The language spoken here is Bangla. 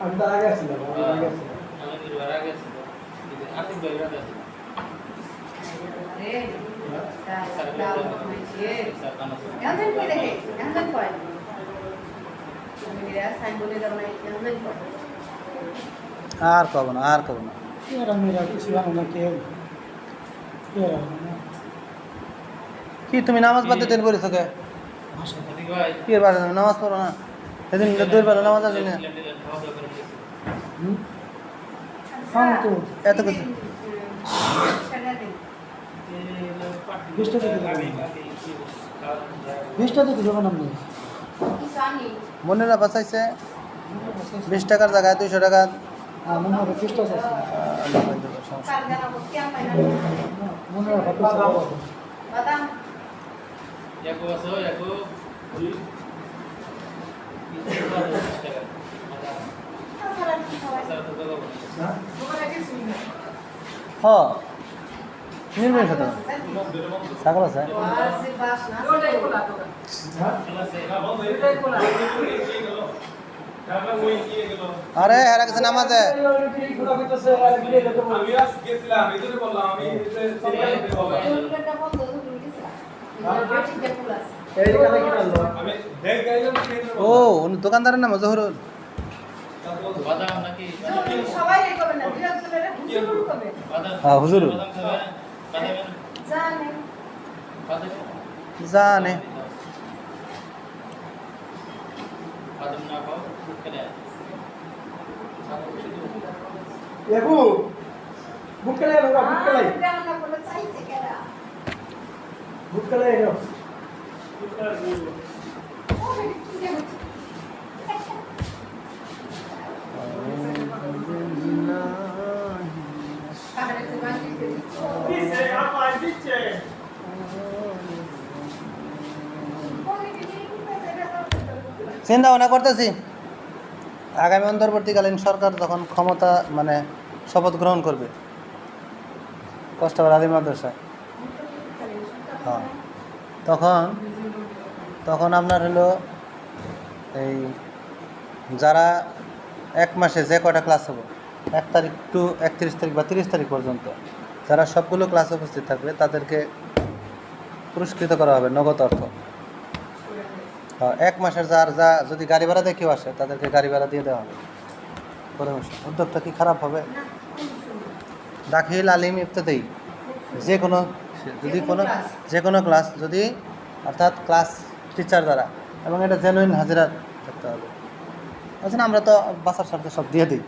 আমি তার আগে আসছিলাম আগে আরে কব না আর কব না। কি তুমি নামাজ বাদ দিতে করেছ কে? কি এর নামাজ পড়ো না। সেদিন দুই বেলা নামাজ আছে না? এত কিছু। বিশটা থেকে যাবেন আপনি? মনেরা বাঁচাইছে বিশ টাকার জায়গায় দুইশো টাকা হ্যাঁ মনে একো আছে একো তাছাড়া কি খাওয়াই হ নির্মল সাথে ছাগল আছে? আরে নামাজে। আমি গেছিলাম বললাম আমি ও উনি দোকানদারের নাম জহরুল। বাদাম নাকি সবাই এই করবে না দুই একজনের হুজুর করবে বাদাম হ্যাঁ, হুজুর। বাদাম খাবে বাদাম জানে। বাদাম জানে বাদাম না খাও কেন এবু বুক কেলাই বুক বুক চিন্তা ভাবনা করতেছি। আগামী অন্তর্বর্তীকালীন সরকার যখন ক্ষমতা মানে শপথ গ্রহণ করবে। কষ্টকর আলী মাদ্রাসায়। হ্যাঁ। তখন তখন আপনার হলো এই যারা এক মাসে যে কটা ক্লাস হবে এক তারিখ টু একত্রিশ তারিখ বা তিরিশ তারিখ পর্যন্ত যারা সবগুলো ক্লাসে উপস্থিত থাকবে তাদেরকে পুরস্কৃত করা হবে নগদ অর্থ। হ্যাঁ, এক মাসের যার যা যদি গাড়ি ভাড়া দিয়ে কেউ আসে তাদেরকে গাড়ি ভাড়া দিয়ে দেওয়া হবে। উদ্যোগটা কি খারাপ হবে? দাখিল আলিম ইত্যাদি যে কোনো যদি কোনো যে কোনো ক্লাস যদি, অর্থাৎ ক্লাস টিচার দ্বারা। এবং এটা জেনুইন হাজিরা থাকতে হবে। আচ্ছা আমরা তো বাসার সাথে সব দিয়ে দিই।